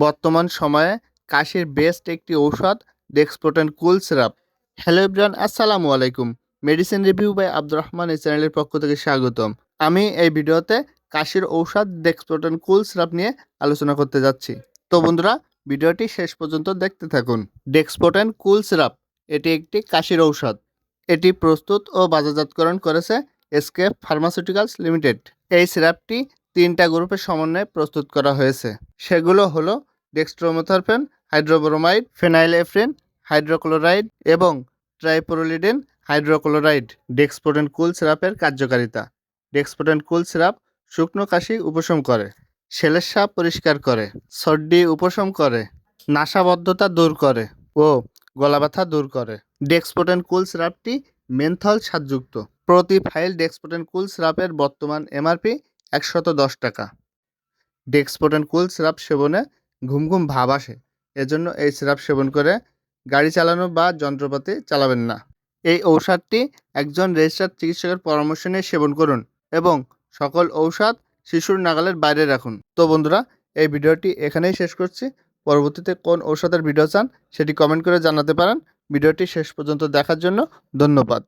বর্তমান সময়ে কাশির বেস্ট একটি ঔষধ Dexpoten cool syrup hello Ibran আসসালামু আলাইকুম। Medicine review by Abdur Rahman এই চ্যানেলের পক্ষ থেকে স্বাগতম। আমি এই ভিডিওতে কাশির ঔষধ ডেক্সপোটেন কুল সিরাপ নিয়ে আলোচনা করতে যাচ্ছি। তো বন্ধুরা, ভিডিওটি শেষ পর্যন্ত দেখতে থাকুন। ডেক্সপোটেন কুল সিরাপ এটি একটি কাশির ঔষধ। এটি প্রস্তুত ও বাজারজাতকরণ করেছে এসকেপ ফার্মাসিউটিক্যালস লিমিটেড এই সিরাপটি তিনটা গ্রুপের সমন্বয়ে প্রস্তুত করা হয়েছে। সেগুলো হলো ডেক্সট্রোমেথরফেন হাইড্রোব্রোমাইড ফেনাইলএফ্রিন হাইড্রোক্লোরাইড এবং ট্রাইপোরোলিডেন হাইড্রোক্লোরাইড ডেক্সপোটেন কুল সিরাপের কার্যকারিতা। ডেক্সপোটেন কুল সিরাপ শুকনো কাশি উপশম করে, সেলের সাপ পরিষ্কার করে, সর্দি উপশম করে, নাসাবদ্ধতা দূর করে ও গলা ব্যথা দূর করে। ডেক্সপোটেন কুল সিরাপটি মেন্থল স্বাদযুক্ত। প্রতি ফাইল ডেক্সপোটেন কুল সিরাপের বর্তমান এমআরপি একশত দশ টাকা। ডেক্সপোটেন কুল সিরাপ সেবনে ঘুম ঘুম ভাব আসে। এজন্য এই সিরাপ সেবন করে গাড়ি চালানো বা যন্ত্রপাতি চালাবেন না। এই ঔষধটি একজন রেজিস্টার্ড চিকিৎসকের পরামর্শ নিয়ে সেবন করুন এবং সকল ঔষধ শিশুর নাগালের বাইরে রাখুন। তো বন্ধুরা, এই ভিডিওটি এখানেই শেষ করছি। পরবর্তীতে কোন ঔষধের ভিডিও চান সেটি কমেন্ট করে জানাতে পারেন। ভিডিওটি শেষ পর্যন্ত দেখার জন্য ধন্যবাদ।